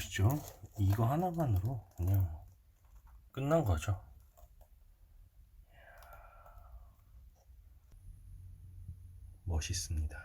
보시죠. 이거 하나만으로 그냥 끝난 거죠. 멋있습니다.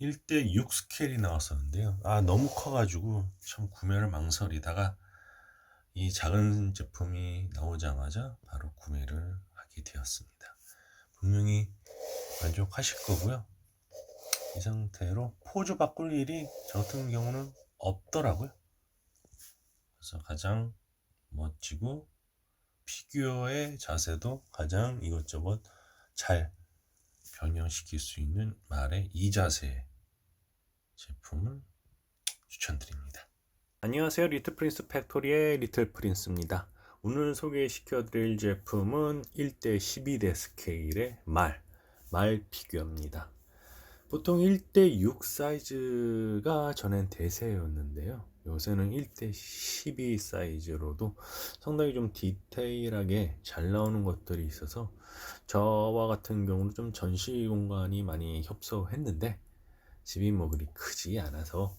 1대 6 스케일이 나왔었는데요. 아, 너무 커가지고 참 구매를 망설이다가 이 작은 제품이 나오자마자 바로 구매를 하게 되었습니다. 분명히 만족하실 거고요. 이 상태로 포즈 바꿀 일이 저 같은 경우는 없더라고요. 그래서 가장 멋지고 피규어의 자세도 가장 이것저것 잘 변형시킬 수 있는 말의 이 자세 제품을 추천드립니다. 안녕하세요. 리틀 프린스 팩토리의 리틀 프린스입니다. 오늘 소개시켜 드릴 제품은 1대 12대 스케일의 말, 말 피규어입니다. 보통 1대 6 사이즈가 전엔 대세였는데요. 요새는 1대 12 사이즈로도 상당히 좀 디테일하게 잘 나오는 것들이 있어서 저와 같은 경우는 좀 전시 공간이 많이 협소했는데 집이 뭐 그리 크지 않아서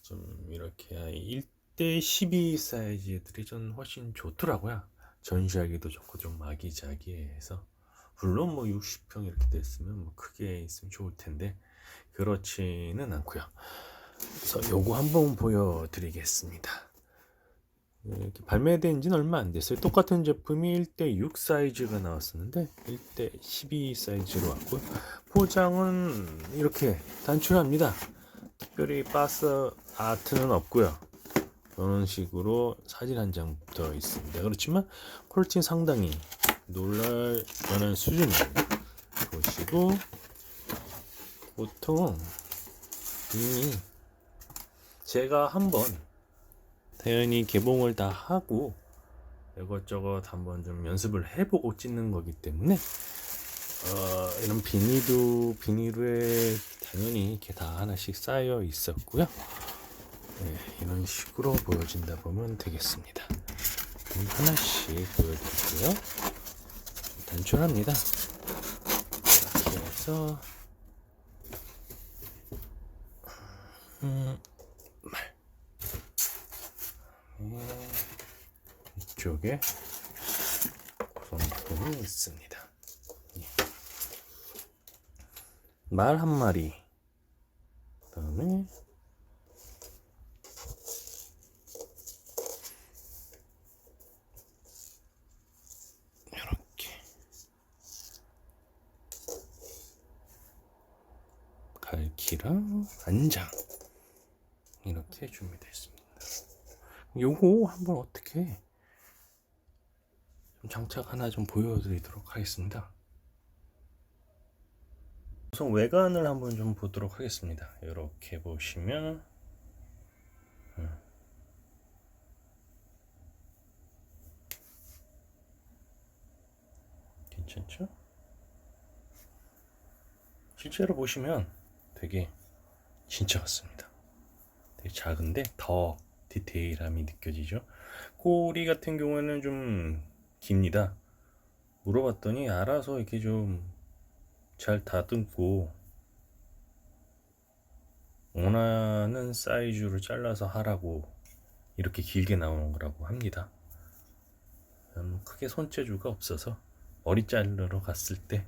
좀 이렇게 1대 12 사이즈들이 좀 훨씬 좋더라고요. 전시하기도 좋고 좀 아기자기해서 물론 뭐 60평 이렇게 됐으면 뭐 크게 있으면 좋을 텐데 그렇지는 않고요. 그래서 요거 한번 보여드리겠습니다. 이렇게 발매된 지는 얼마 안 됐어요. 똑같은 제품이 1대 6 사이즈가 나왔었는데 1대 12 사이즈로 왔고요. 포장은 이렇게 단순합니다. 특별히 바스 아트는 없고요. 이런 식으로 사진 한 장 붙어 있습니다. 그렇지만 퀄리티는 상당히 놀랄 만한 수준입니다. 보시고 보통 이미 제가 한번 당연히 개봉을 다 하고 이것저것 한번 좀 연습을 해보고 찍는 거기 때문에 어, 이런 비닐도 비닐에 당연히 이렇게 다 하나씩 쌓여 있었고요. 네, 이런 식으로 보여진다 보면 되겠습니다. 하나씩 보여드릴게요. 단촐합니다. 이렇게 해서 음, 말. 음, 이쪽에 구성품이 있습니다. 예. 말한 마리. 그 다음에 갈키랑 안장 이렇게 준비되어 있습니다. 요거 한번 어떻게 좀 장착 하나 좀 보여드리도록 하겠습니다. 우선 외관을 한번 좀 보도록 하겠습니다. 이렇게 보시면 음. 괜찮죠? 실제로 보시면 되게 진짜 같습니다. 되게 작은데 더 디테일함이 느껴지죠. 꼬리 같은 경우에는 좀 깁니다. 물어봤더니 알아서 이렇게 좀 잘 다듬고 원하는 사이즈로 잘라서 하라고 이렇게 길게 나오는 거라고 합니다. 음, 크게 손재주가 없어서 머리 자르러 갔을 때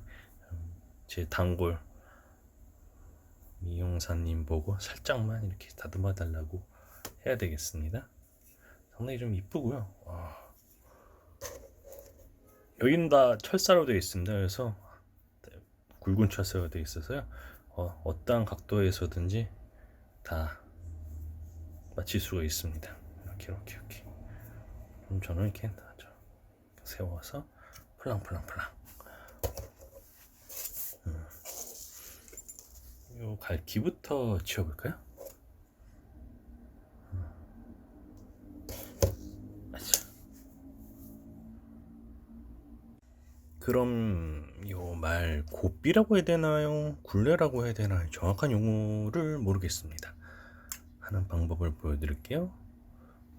제 단골 미용사님 보고 살짝만 이렇게 다듬어 달라고 해야 되겠습니다. 상당히 좀 이쁘고요. 와. 여기는 다 철사로 되어 있습니다. 그래서 굵은 철사가 되어 있어서요. 어, 어떠한 각도에서든지 다 맞출 수가 있습니다. 이렇게 이렇게 이렇게. 그럼 저는 이렇게 저 세워서 플랑플랑플랑. 요 갈기부터 지워볼까요? 그럼 요 말 고삐라고 해야 되나요? 굴레라고 해야 되나요? 정확한 용어를 모르겠습니다. 하는 방법을 보여드릴게요.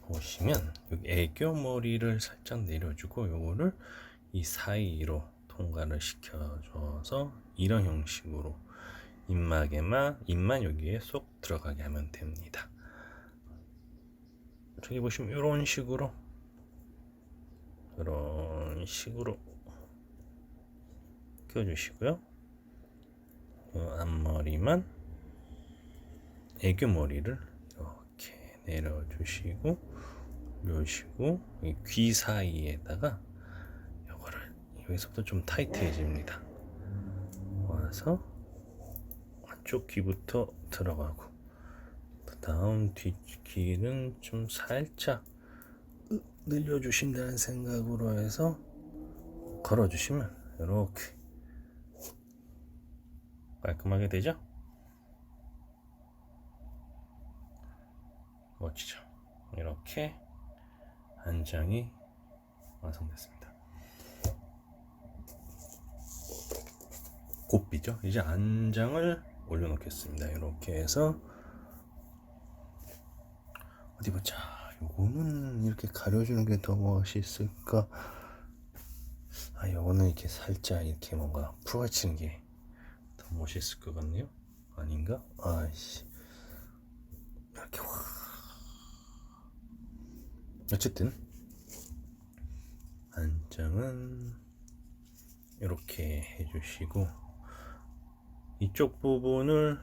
보시면 여기 애교 머리를 살짝 내려주고 요거를 이 사이로 통과를 시켜줘서 이런 형식으로 입막에만 입만 여기에 쏙 들어가게 하면 됩니다. 저기 보시면 이런 식으로 이런 식으로 껴주시고요. 이 앞머리만 애교 머리를 이렇게 내려주시고 이귀 사이에다가 이거를 여기서부터 좀 타이트해집니다. 와서 안쪽 귀부터 들어가고 그 다음 뒷귀는 좀 살짝 으- 늘려주신다는 생각으로 해서 걸어주시면 이렇게 깔끔하게 되죠? 멋지죠? 이렇게 안장이 완성됐습니다. 곱비죠? 이제 안장을 올려놓겠습니다. 이렇게 해서 어디 보자. 요거는 이렇게 가려주는 게 더 멋있을까? 아, 요거는 이렇게 살짝 이렇게 뭔가 풀어치는 게 더 멋있을 것 같네요. 아닌가? 아이씨. 이렇게 확. 어쨌든 안장은 이렇게 해주시고 이쪽 부분을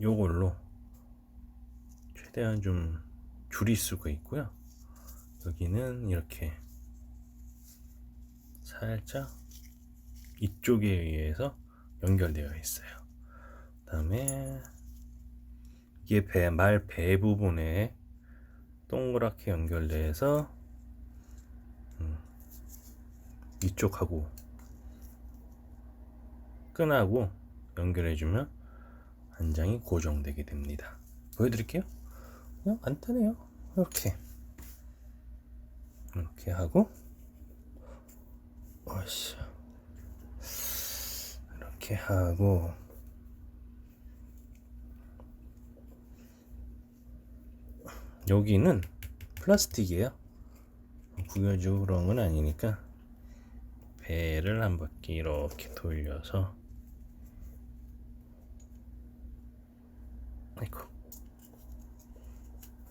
요걸로 최대한 좀 줄일 수가 있고요. 여기는 이렇게 살짝 이쪽에 의해서 연결되어 있어요. 그 다음에 이게 배, 말 배 부분에 동그랗게 연결돼서 음, 이쪽하고 끈하고 연결해주면 한 장이 고정되게 됩니다. 보여드릴게요. 그냥 간단해요. 이렇게 이렇게 하고 어씨 이렇게 하고 여기는 플라스틱이에요. 구겨지고 그런 건 아니니까 배를 한 바퀴 이렇게 돌려서 아이고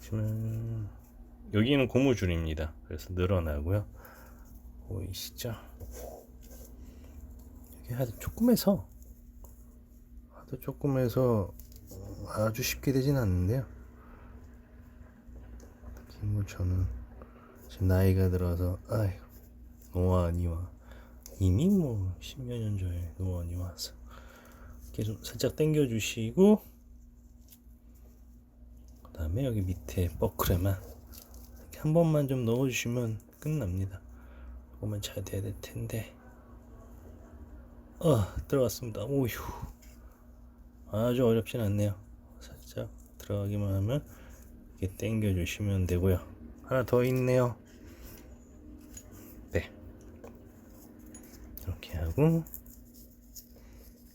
보시면 여기는 고무줄입니다. 그래서 늘어나고요. 보이시죠? 이게 아주 조금해서 아주 조금해서 아주 쉽게 되진 않는데요. 저는 지금 나이가 들어서 아휴 노안이 와 이미 뭐 십몇 년 전에 노안이 와서 좀 살짝 당겨 주시고 그 다음에 여기 밑에 버클에만 한 번만 좀 넣어 주시면 끝납니다. 그거만 잘 돼야 될 텐데. 어 들어갔습니다. 오휴. 아주 어렵진 않네요. 살짝 들어가기만 하면 이렇게 당겨 주시면 되고요. 하나 더 있네요. 네. 이렇게 하고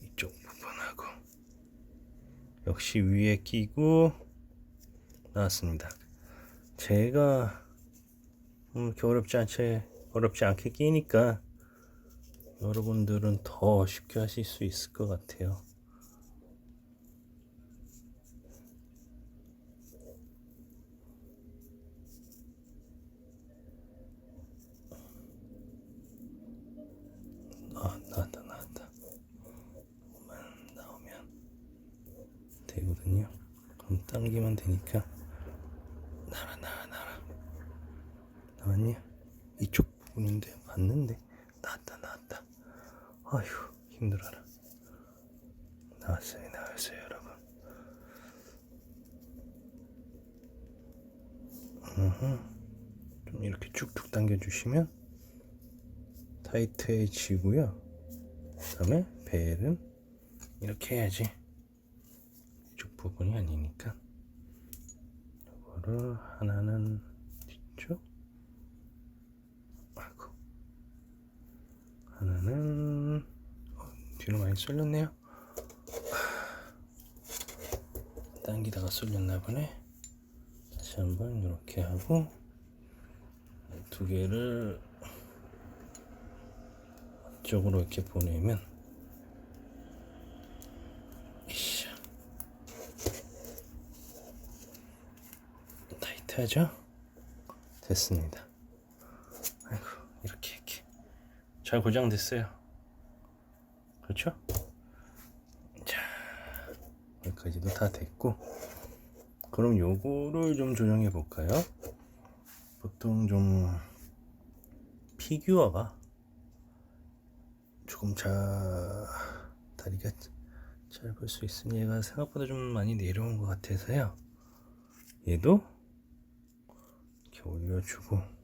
이쪽 부분하고 역시 위에 끼고 나왔습니다. 제가 음, 이렇게 어렵지 않지 어렵지 않게 끼니까 여러분들은 더 쉽게 하실 수 있을 것 같아요. 아 나왔다 나왔다. 조금만 나오면 되거든요. 그럼 당기면 되니까 나라 나라 나라 나왔냐 이쪽 부분인데 맞는데? 나왔다 나왔다. 아휴 힘들어라. 나왔어요 나왔어요 여러분. 음흠. 좀 이렇게 쭉쭉 당겨주시면 타이트해지고요. 그다음에 벨은 이렇게 해야지. 이쪽 부분이 아니니까. 이거를 하나는 뒤쪽 아이고 하나는 어, 뒤로 많이 쏠렸네요. 당기다가 쏠렸나 보네. 다시 한번 이렇게 하고 두 개를 쪽으로 이렇게 보내면 타이트하죠? 됐습니다. 아이고 이렇게 이렇게 잘 고정됐어요. 그렇죠? 자 여기까지도 다 됐고 그럼 요거를 좀 조정해 볼까요? 보통 좀 피규어가 조금 잘 다리가 잘볼수 있으니 얘가 생각보다 좀 많이 내려온 것 같아서요. 얘도 이렇게 올려주고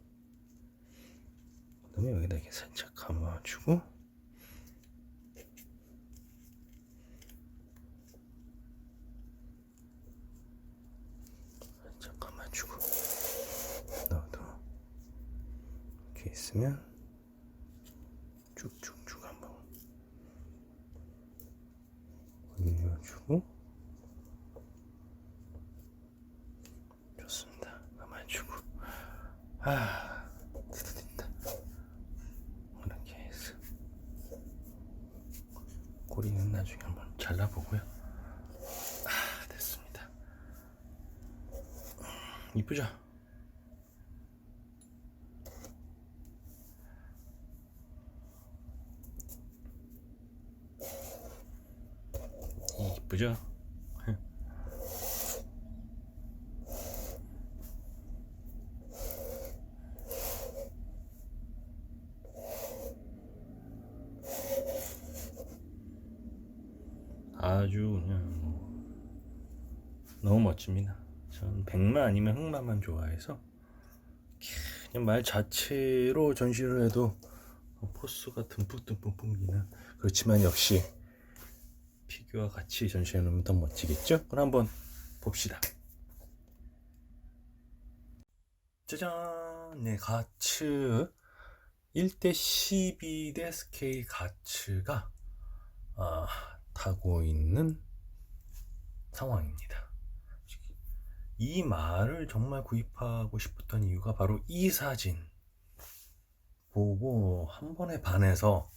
그다음에 여기다 이렇게 살짝 감아주고. 살짝 감아주고. 너도 이렇게 있으면 쭉쭉쭉 한번 올려주고. 좋습니다. 감아주고. 아 됐다 됐다 이렇게 해서 꼬리는 나중에 한번 잘라보고요. 아 됐습니다. 이쁘죠? 이쁘죠? 아주 그냥 뭐 너무 멋집니다. 전 백마 아니면 흑마만 좋아해서 그냥 말 자체로 전시를 해도 포스가 듬뿍듬뿍 풍기는 그렇지만 역시 피규어와 같이 전시해 놓으면 더 멋지겠죠? 그럼 한번 봅시다. 짜잔! 네, 가츠 1대 12대 스케일 가츠가 아, 타고 있는 상황입니다. 이 말을 정말 구입하고 싶었던 이유가 바로 이 사진 보고 한 번에 반해서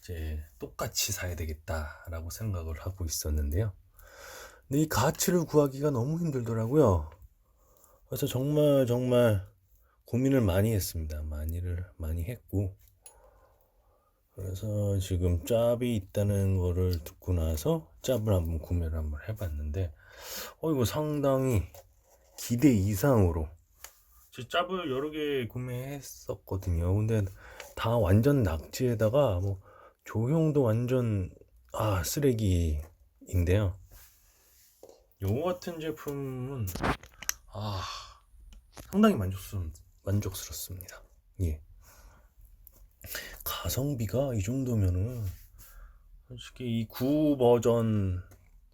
이제 똑같이 사야 되겠다라고 생각을 하고 있었는데요. 근데 이 가치를 구하기가 너무 힘들더라고요. 그래서 정말 정말 고민을 많이 했습니다. 많이를 많이 했고 그래서 지금 짭이 있다는 거를 듣고 나서 짭을 한번 구매를 한번 해봤는데 어 이거 상당히 기대 이상으로 제 짭을 여러 개 구매했었거든요. 근데 다 완전 낙지에다가 뭐 조형도 완전 아 쓰레기인데요. 요거 같은 제품은 아 상당히 만족스럽, 만족스럽습니다. 예. 가성비가 이 정도면은 솔직히 이 9 버전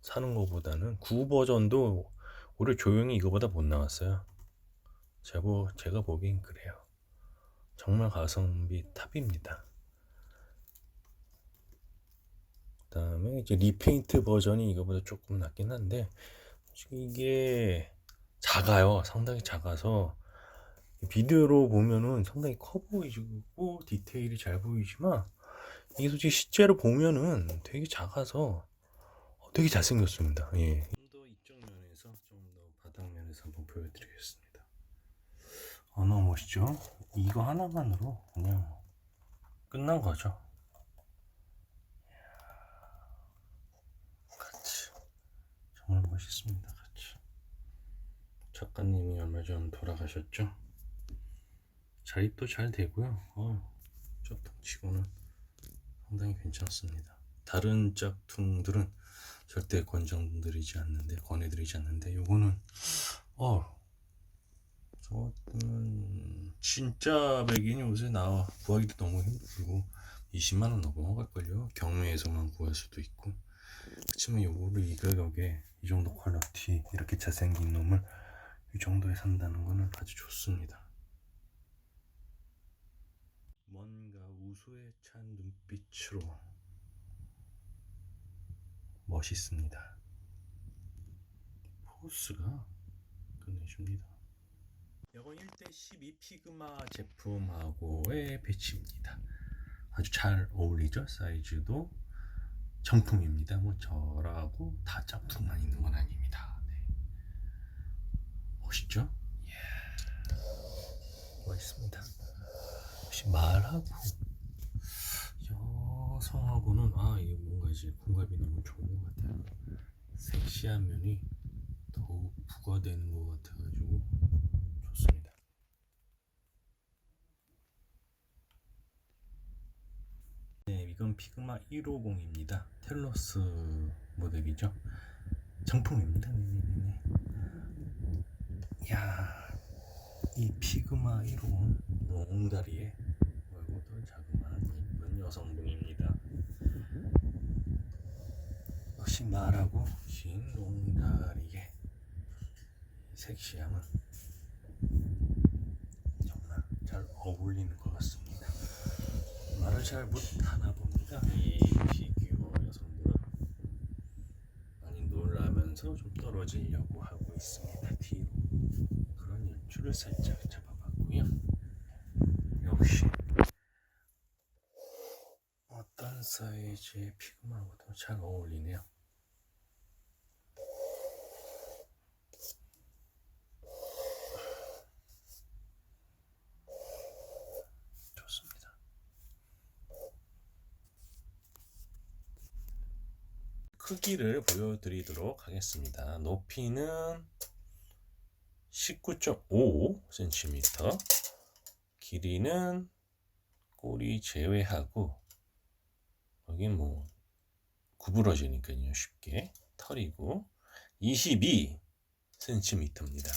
사는 것보다는 9 버전도 올해 조용히 이거보다 못 나왔어요. 제가, 보- 제가 보기엔 그래요. 정말 가성비 탑입니다. 그 다음에 이제 리페인트 버전이 이거보다 조금 낫긴 한데 이게 작아요. 상당히 작아서 비디오로 보면은 상당히 커 보이고 디테일이 잘 보이지만 이게 솔직히 실제로 보면은 되게 작아서 어, 되게 잘생겼습니다. 예. 좀 더 이쪽 면에서 좀 더 바닥면에서 한번 보여드리겠습니다. 어, 너무 멋있죠? 이거 하나만으로 그냥 끝난 거죠. 같이 정말 멋있습니다. 같이 작가님이 얼마 전 돌아가셨죠? 자립도 잘 되고요. 어, 짝퉁치고는 상당히 괜찮습니다. 다른 짝퉁들은 절대 권장드리지 않는데 권해드리지 않는데 요거는 어 저는 진짜 백인이 요새 나와 구하기도 너무 힘들고 20만 원 넘어갈걸요. 경매에서만 구할 수도 있고 그렇지만 요거를 이 가격에 이 정도 퀄리티 이렇게 잘생긴 놈을 이 정도에 산다는 거는 아주 좋습니다. 뭔가 우수에 찬 눈빛으로 멋있습니다. 포스가 끝내줍니다. 이건 1대 12 피그마 제품하고의 배치입니다. 아주 잘 어울리죠? 사이즈도 정품입니다. 뭐 저라고 다 짝퉁만 있는 건 아닙니다. 네. 멋있죠? 예. 수가 있습니다. 역시 말하고 여성하고는 아 이게 뭔가 이제 궁합이 너무 좋은 것 같아요. 섹시한 면이 더욱 부과되는 것 같아가지고 좋습니다. 네, 이건 피그마 150입니다. 텔러스 모델이죠. 정품입니다. 네네네. 야, 이 피그마 150 롱다리에 얼굴도 자그마한 예쁜 여성분입니다. 역시 말하고 긴 롱다리에 섹시함은 정말 잘 어울리는 것 같습니다. 말을 잘 못하나 봅니다. 이 피규어 여성분은 많이 놀라면서 좀 떨어지려고 하고 있습니다. 뒤로 그런 연출을 살짝 잡아봤고요. 역시 어떤 사이즈의 피그마하고도 잘 어울리네요. 좋습니다. 크기를 보여드리도록 하겠습니다. 높이는 19.5cm, 길이는 꼬리 제외하고 여긴 뭐 구부러지니까요 쉽게 털이고 22cm입니다.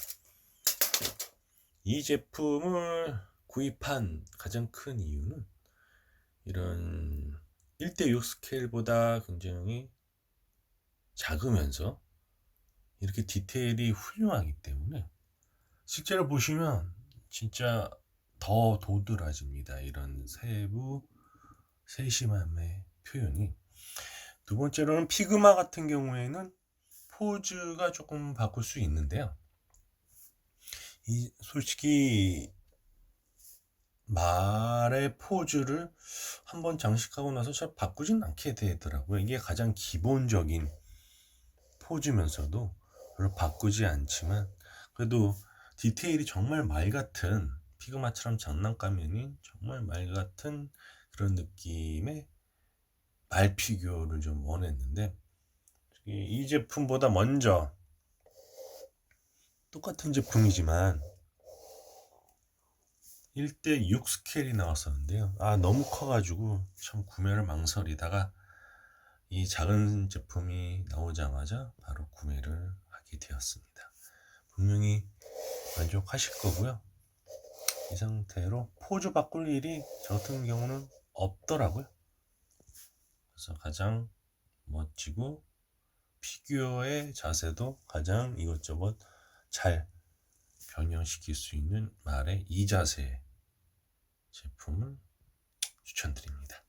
이 제품을 구입한 가장 큰 이유는 이런 1대6 스케일보다 굉장히 작으면서 이렇게 디테일이 훌륭하기 때문에 실제로 보시면 진짜 더 도드라집니다. 이런 세부 세심함의 표현이. 두 번째로는 피그마 같은 경우에는 포즈가 조금 바꿀 수 있는데요. 이 솔직히 말의 포즈를 한번 장식하고 나서 잘 바꾸진 않게 되더라고요. 이게 가장 기본적인 포즈면서도 별로 바꾸지 않지만 그래도 디테일이 정말 말 같은 피그마처럼 장난감이 아닌 정말 말 같은 그런 느낌의 말 피규어를 좀 원했는데 이 제품보다 먼저 똑같은 제품이지만 1대6 스케일이 나왔었는데요. 아 너무 커가지고 참 구매를 망설이다가 이 작은 제품이 나오자마자 바로 구매를 하게 되었습니다. 분명히 만족하실 거고요. 이 상태로 포즈 바꿀 일이 저 같은 경우는 없더라고요. 그래서 가장 멋지고 피규어의 자세도 가장 이것저것 잘 변형시킬 수 있는 말의 이 자세 제품을 추천드립니다.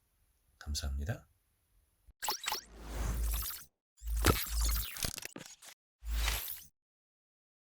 감사합니다.